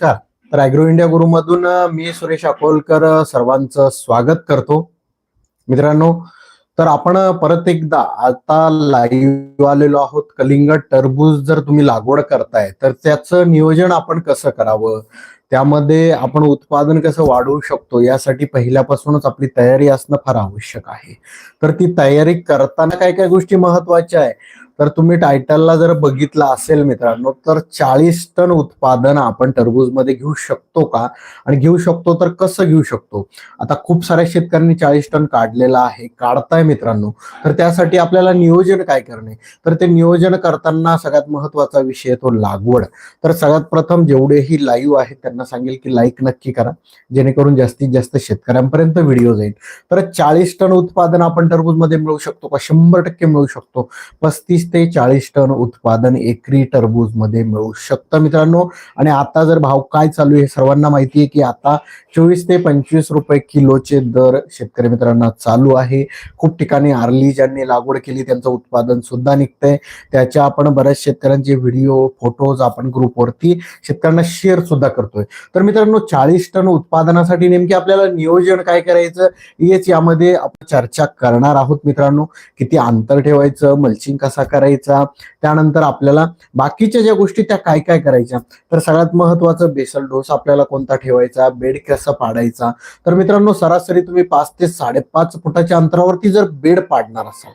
नमस्कार. तर agro India गुरुमधून मधून मी सुरेश अकोलकर सर्वांचं स्वागत करतो. मित्रांनो तर आपण परत एकदा आता लाईव्ह आलेलो आहोत कलिंग टरबूज जर तुम्ही लागवड करताय तर त्याचं नियोजन आपण कसं करावं? त्यामध्ये आपण उत्पादन कसं वाढवू शकतो? यासाठी पहिल्यापासूनच आपली तयारी असणं फार आवश्यक आहे. तर ती तयारी करताना काय काय गोष्टी महत्त्वाच्या आहे? तर तुम्ही टायटलला जर बघितलं असेल मित्रांनो तर चाळीस टन उत्पादन आपण टरबूजमध्ये घेऊ शकतो का? आणि घेऊ शकतो तर कसं घेऊ शकतो? आता खूप साऱ्या शेतकऱ्यांनी चाळीस टन काढलेला आहे काढताय मित्रांनो. तर त्यासाठी आपल्याला नियोजन काय करणे? तर ते नियोजन करताना सगळ्यात महत्त्वाचा विषय तो लागवड. तर सगळ्यात प्रथम जेवढेही लाईव्ह आहेत त्यांना सांगेल की लाईक नक्की करा. जेणेकरून जास्तीत जास्त शेतकऱ्यांपर्यंत व्हिडिओ जाईल. तर चाळीस टन उत्पादन आपण टरबूजमध्ये मिळू शकतो का? शंभर टक्के मिळू शकतो. पस्तीस ते चाळीस टन उत्पादन एकरी टरबूजमध्ये मिळू शकतं मित्रांनो. आणि आता जर भाव काय चालू आहे सर्वांना माहिती आहे की आता चोवीस ते पंचवीस रुपये किलोचे दर शेतकरी मित्रांना चालू आहे. खूप ठिकाणी आर्ली ज्यांनी लागवड केली त्यांचं उत्पादन सुद्धा निघतंय. त्याच्या आपण बऱ्याच शेतकऱ्यांचे व्हिडिओ फोटोज आपण ग्रुपवरती शेतकऱ्यांना शेअर सुद्धा करतोय. तर मित्रांनो चाळीस टन उत्पादनासाठी नेमके आपल्याला नियोजन काय करायचं हेच यामध्ये आपण चर्चा करणार आहोत मित्रांनो. किती अंतर ठेवायचं मल्चिंग कसा करायचा करायचा त्यानंतर आपल्याला बाकीच्या ज्या गोष्टी त्या काय काय करायच्या? तर सगळ्यात महत्वाचं बेसल डोस आपल्याला कोणता ठेवायचा? बेड कसा पाडायचा? तर मित्रांनो सरासरी तुम्ही पाच ते साडेपाच फुटाच्या अंतरावरती जर बेड पाडणार असाल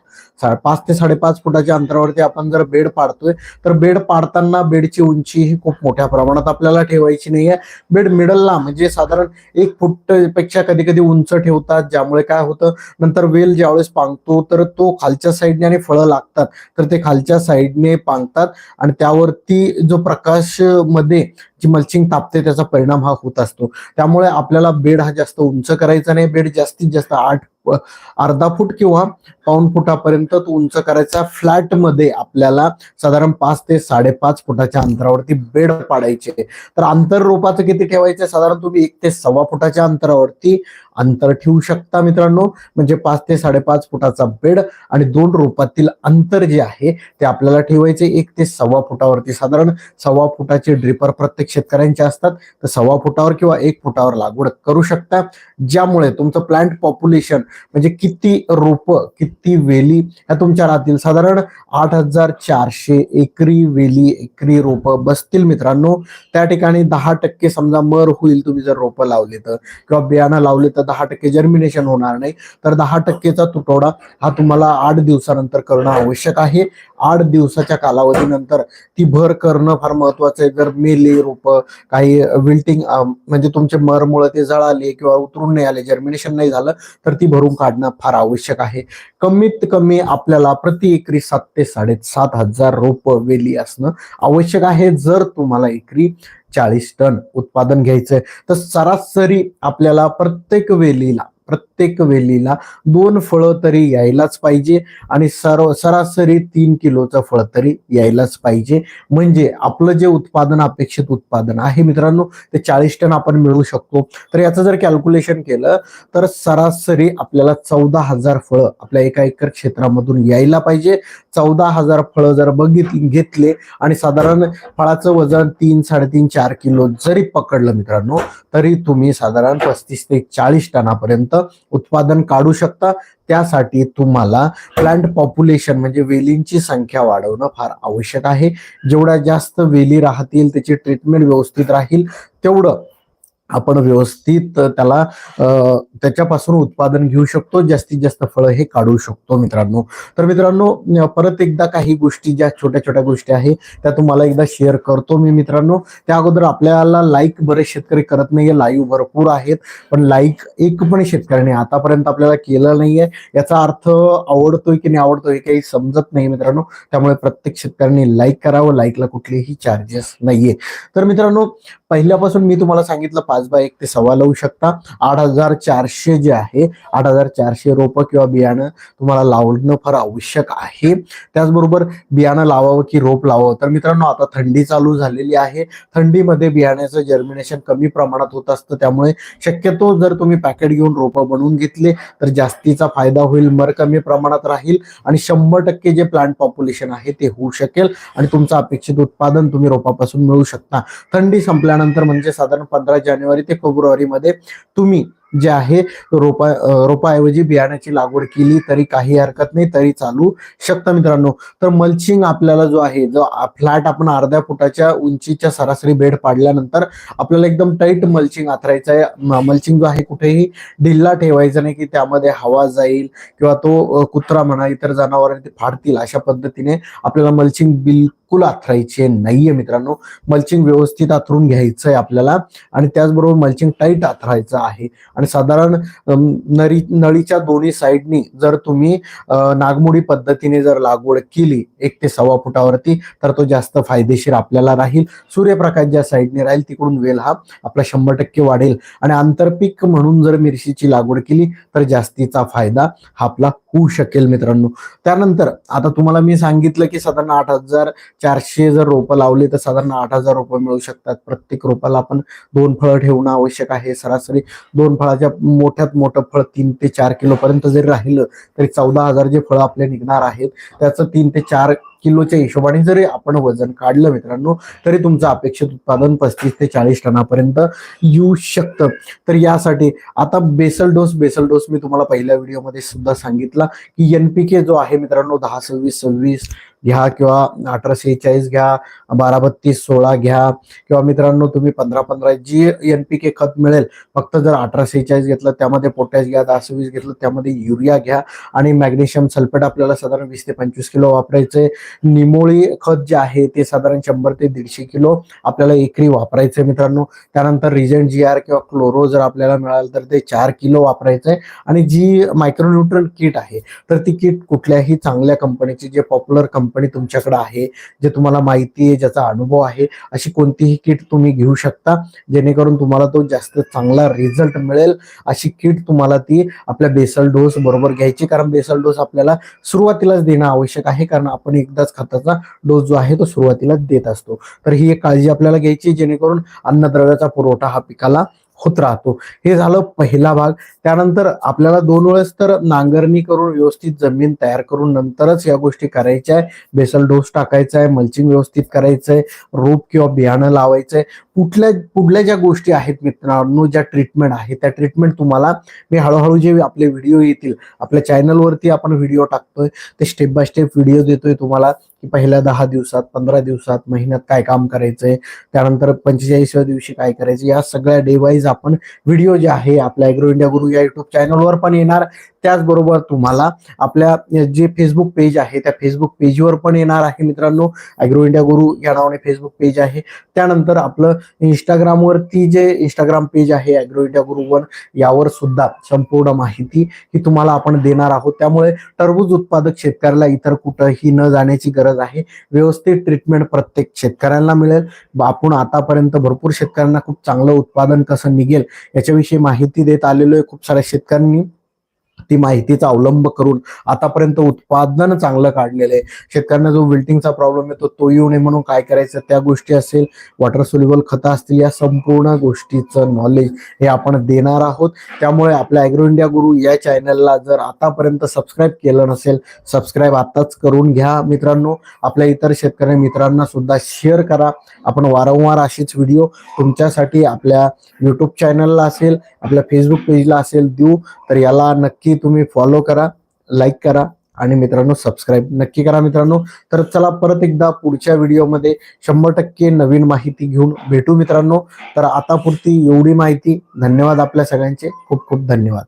पाच ते साडेपाच फुटाच्या अंतरावरती आपण जर बेड पाडतोय तर बेड पाडताना बेडची उंची ही खूप मोठ्या प्रमाणात आपल्याला ठेवायची नाहीये. बेड मिडलला म्हणजे साधारण एक फूटपेक्षा कधी कधी उंच ठेवतात ज्यामुळे काय होतं नंतर वेल ज्यावेळेस पांगतो तर तो खालच्या साईडने आणि फळं लागतात. तर ते खालच्या साईडने पांगतात आणि त्यावरती जो प्रकाशमध्ये जी मल्चिंग तापते त्याचा परिणाम हा होत असतो. त्यामुळे आपल्याला बेड हा जास्त उंच करायचा नाही. बेड जास्तीत जास्त आठ अर्धा फूट किंवा पाऊन फुटापर्यंत तो उंच करायचा. फ्लॅटमध्ये आपल्याला साधारण पाच ते साडेपाच फुटाच्या अंतरावरती बेड पाडायचे. तर अंतर रोपाचं किती ठेवायचं? साधारण तुम्ही एक ते सव्वा फुटाच्या अंतरावरती अंतर ठेवू शकता मित्रांनो. म्हणजे पाच ते साडेपाच फुटाचा बेड आणि दोन रोपातील अंतर जे आहे ते आपल्याला ठेवायचे. एक ते सव्वा फुटावरती साधारण सव्वा फुटाचे ड्रिपर प्रत्येक शेतकऱ्यांचे असतात. तर सव्वा फुटावर किंवा एक फुटावर लागवड करू शकता. ज्यामुळे तुमचं प्लांट पॉप्युलेशन म्हणजे किती रोप किती वेली ह्या तुमच्या राहतील. साधारण आठ हजार चारशे एकरी वेली एकरी रोप बसतील मित्रांनो. त्या ठिकाणी दहा टक्के समजा मर होईल तुम्ही जर रोपं लावले तर. किंवा बियाणं लावले तर दहा टक्के जर्मिनेशन होणार नाही. तर दहा टक्केचा तुटवडा हा तुम्हाला आठ दिवसानंतर करणं आवश्यक आहे. आठ दिवसाच्या कालावधीनंतर ती भर करणं फार महत्वाचं आहे. जर मेले रोप काही विल्टिंग म्हणजे तुमचे मरमुळे ते जळाले किंवा उतरून नाही आले जर्मिनेशन नाही झालं तर ती भरून काढणं फार आवश्यक आहे. कमीत कमी आपल्याला प्रति एकरी सात ते साडेसात हजार रोप वेली असणं आवश्यक आहे. जर तुम्हाला एकरी चाळीस टन उत्पादन घ्यायचंय. तर सरासरी आपल्याला प्रत्येक वेलीला प्रत्येक वेलीला दोन फळं तरी यायलाच पाहिजे आणि सर्व सरासरी तीन किलोचं फळ तरी यायलाच पाहिजे. म्हणजे आपलं जे उत्पादन अपेक्षित उत्पादन आहे मित्रांनो ते चाळीस टन आपण मिळू शकतो. तर याचं जर कॅल्क्युलेशन केलं तर सरासरी आपल्याला चौदा हजार फळं आपल्या एका एकर क्षेत्रामधून यायला पाहिजे. चौदा हजार फळं जर बघितली घेतले आणि साधारण फळाचं वजन तीन साडेतीन चार किलो जरी पकडलं मित्रांनो तरी तुम्ही साधारण पस्तीस ते चाळीस टनापर्यंत उत्पादन काढू शकता. त्यासाठी तुम्हाला प्लांट पॉप्युलेशन म्हणजे वेलींची संख्या वाढवणं फार आवश्यक आहे. जेवढ्या जास्त वेली राहतील त्याची ट्रीटमेंट व्यवस्थित राहील तेवढं आपण व्यवस्थित त्याला त्याच्यापासून उत्पादन घेऊ शकतो जास्तीत जास्त फळं हे काढू शकतो मित्रांनो. तर मित्रांनो परत एकदा काही गोष्टी ज्या छोट्या छोट्या गोष्टी आहे त्या तुम्हाला एकदा शेअर करतो मी मित्रांनो. त्या अगोदर आपल्याला लाईक बरेच शेतकरी करत नाहीये लाईव्ह भरपूर आहेत. पण लाईक एक पण शेतकऱ्याने आतापर्यंत आपल्याला केलं नाहीये. याचा अर्थ आवडतोय की नाही आवडतोय हे काही समजत नाही मित्रांनो. त्यामुळे प्रत्येक शेतकऱ्यांनी लाईक करावं. लाईकला कुठलेही चार्जेस नाहीये. तर मित्रांनो पहिल्यापासून मी तुम्हाला सांगितलं पाच काजबा एक ते सव्वा लावू शकता. आठ हजार चारशे जे आहे आठ हजार चारशे रोपं किंवा बियाणं तुम्हाला लावणं फार आवश्यक आहे. त्याचबरोबर बियाणं लावावं की रोप लावावं. तर मित्रांनो आता थंडी चालू झालेली आहे. थंडीमध्ये बियाण्याचं जर्मिनेशन कमी प्रमाणात होत असतं. त्यामुळे शक्यतो जर तुम्ही पॅकेट घेऊन रोपं बनवून घेतले तर जास्तीचा फायदा होईल मर कमी प्रमाणात राहील आणि शंभर टक्के जे प्लांट पॉप्युलेशन आहे ते होऊ शकेल आणि तुमचं अपेक्षित उत्पादन तुम्ही रोपापासून मिळू शकता. थंडी संपल्यानंतर म्हणजे साधारण पंधरा जानेवारी जानेवारी ते फेब्रुवारी मध्ये तुम्ही जे आहे रोपा रोपाऐवजी बियाण्याची लागवड केली तरी काही हरकत नाही तरी चालू शकतं मित्रांनो. तर मल्चिंग आपल्याला जो आहे जो फ्लॅट आपण अर्ध्या फुटाच्या उंचीच्या सरासरी बेड पाडल्यानंतर आपल्याला एकदम टाईट मल्चिंग आथरायचं आहे. मल्चिंग जो आहे कुठेही ढिल्ला ठेवायचा नाही की त्यामध्ये हवा जाईल किंवा तो कुत्रा म्हणा इतर जनावर ते फाडतील अशा पद्धतीने आपल्याला मल्चिंग बिल बिलकुल आथरायचे नाहीये मित्रांनो. मल्चिंग व्यवस्थित आथरून घ्यायचं आहे आपल्याला आणि त्याचबरोबर मल्चिंग टाईट आथरायचं आहे. आणि साधारण नळी नळीच्या दोन्ही साईडनी जर तुम्ही नागमोडी पद्धतीने जर लागवड केली एक ते सव्वा फुटावरती तर तो जास्त फायदेशीर आपल्याला राहील. सूर्यप्रकाश ज्या साईडने राहील तिकडून वेल हा आपला शंभर टक्के वाढेल. आणि आंतरपीक म्हणून जर मिरचीची लागवड केली तर जास्तीचा फायदा हा आपला होऊ शकेल मित्रांनो. त्यानंतर आता तुम्हाला मी सांगितलं की साधारण आठ हजार चारशे जर रोपं लावली तर साधारण आठ हजार रुपये मिळू शकतात. प्रत्येक रोपाला आपण दोन फळं ठेवणं आवश्यक आहे. सरासरी दोन फळाच्या मोठ्यात मोठं फळ तीन ते चार किलो पर्यंत जरी राहिलं तरी चौदा हजार जे फळं आपले निघणार आहेत त्याचं तीन ते चार किलोच्या हिशोबाने जरी आपण वजन काढलं मित्रांनो तरी तुमचं अपेक्षित उत्पादन पस्तीस ते चाळीस टनापर्यंत येऊ शकतं. तर यासाठी आता बेसल डोस बेसल डोस मी तुम्हाला पहिल्या व्हिडिओमध्ये सुद्धा सांगितला की एनपीके जो आहे मित्रांनो दहा सव्वीस सव्वीस घ्या किंवा अठरा सेहेचाळीस घ्या बारा बत्तीस सोळा घ्या. किंवा मित्रांनो तुम्ही पंधरा पंधरा जी एनपीके खत मिळेल फक्त जर अठरा सेहेचाळीस घेतलं त्यामध्ये पोटॅश घ्या दहा वीस घेतलं त्यामध्ये युरिया घ्या. आणि मॅग्नेशियम सल्फेट आपल्याला साधारण वीस ते पंचवीस किलो वापरायचे. निमोळी खत जे आहे ते साधारण शंभर ते दीडशे किलो आपल्याला एकरी वापरायचे मित्रांनो. त्यानंतर रिजन जी आर किंवा क्लोरो जर आपल्याला मिळालं तर ते चार किलो वापरायचंय आणि जी मायक्रोन्युट्रन किट आहे तर ती किट कुठल्याही चांगल्या कंपनीची जे पॉप्युलर कंपनी तुमच्याकडे आहे जे तुम्हाला माहिती आहे ज्याचा अनुभव आहे अशी कोणतीही किट तुम्ही घेऊ शकता. जेणेकरून तुम्हाला तो जास्त चांगला रिझल्ट मिळेल अशी किट तुम्हाला ती आपल्या बेसल डोस बरोबर घ्यायची. कारण बेसल डोस आपल्याला सुरुवातीलाच देणं आवश्यक आहे. कारण आपण एकदाच खताचा डोस जो आहे तो सुरुवातीलाच देत असतो. तर ही एक काळजी आपल्याला घ्यायची जेणेकरून अन्नद्रव्याचा पुरवठा हा पिकाला होत राहतो. हे झालं पहिला भाग. त्यानंतर आपल्याला दोन वेळेस तर नांगरणी करून व्यवस्थित जमीन तयार करून नंतरच या गोष्टी करायच्या आहे. बेसल डोस टाकायचा आहे मल्चिंग व्यवस्थित करायचंय रोप किंवा बियाणं लावायचंय. कुठल्या कुठल्या ज्या गोष्टी आहेत मित्रांनो ज्या ट्रीटमेंट आहे त्या ट्रीटमेंट तुम्हाला मी हळूहळू जे आपले व्हिडिओ येतील आपल्या चॅनलवरती आपण व्हिडिओ टाकतोय ते स्टेप बाय स्टेप व्हिडिओ देतोय तुम्हाला. की पहिल्या दहा दिवसात पंधरा दिवसात महिन्यात काय काम करायचंय त्यानंतर पंचेचाळीसव्या दिवशी काय करायचं या सगळ्या डे वाईज आपण व्हिडिओ जे आहे आपल्या अॅग्रो इंडिया गुरु या युट्यूब चॅनलवर पण येणार. त्याचबरोबर तुम्हाला आपल्या जे फेसबुक पेज आहे त्या फेसबुक पेजवर पण येणार आहे मित्रांनो. अॅग्रो इंडिया गुरु या नावाने फेसबुक पेज आहे. त्यानंतर आपलं इंस्टाग्रामवरती जे इंस्टाग्राम पेज आहे अॅग्रो इंडिया गुरु वन यावर सुद्धा संपूर्ण माहिती ही तुम्हाला आपण देणार आहोत. त्यामुळे टरबूज उत्पादक शेतकऱ्याला इतर कुठंही न जाण्याची गरज आहे. व्यवस्थित ट्रीटमेंट प्रत्येक शेतकऱ्यांना मिळेल. आपण आतापर्यंत भरपूर शेतकऱ्यांना खूप चांगलं उत्पादन कसं निघेल याच्याविषयी माहिती देत आलेलो आहे. खूप साऱ्या शेतकऱ्यांनी ती माहितीचा अवलंब करून आतापर्यंत उत्पादन चांगलं काढलेलं आहे. शेतकऱ्यांना जो विल्टिंगचा प्रॉब्लेम येतो तो येऊ नये म्हणून काय करायचं? त्या गोष्टी असेल वॉटर सोल्युबल खतं असतील या संपूर्ण गोष्टीचं नॉलेज हे आपण देणार आहोत. त्यामुळे आपल्या अॅग्रो इंडिया गुरु या चॅनलला जर आतापर्यंत सबस्क्राईब केलं नसेल सबस्क्राईब आताच करून घ्या मित्रांनो. आपल्या इतर शेतकरी मित्रांना सुद्धा शेअर करा. आपण वारंवार अशीच व्हिडिओ तुमच्यासाठी आपल्या युट्यूब चॅनलला असेल आपल्या फेसबुक पेजला असेल देऊ. तर याला नक्की तुम्ही फॉलो करा लाईक करा आणि मित्रांनो सबस्क्राईब नक्की करा मित्रांनो. तर चला परत एकदा पुढच्या व्हिडिओमध्ये शंभर टक्के नवीन माहिती घेऊन भेटू मित्रांनो. तर आतापुरती एवढी माहिती धन्यवाद आपल्या सगळ्यांचे. खूप खूप धन्यवाद.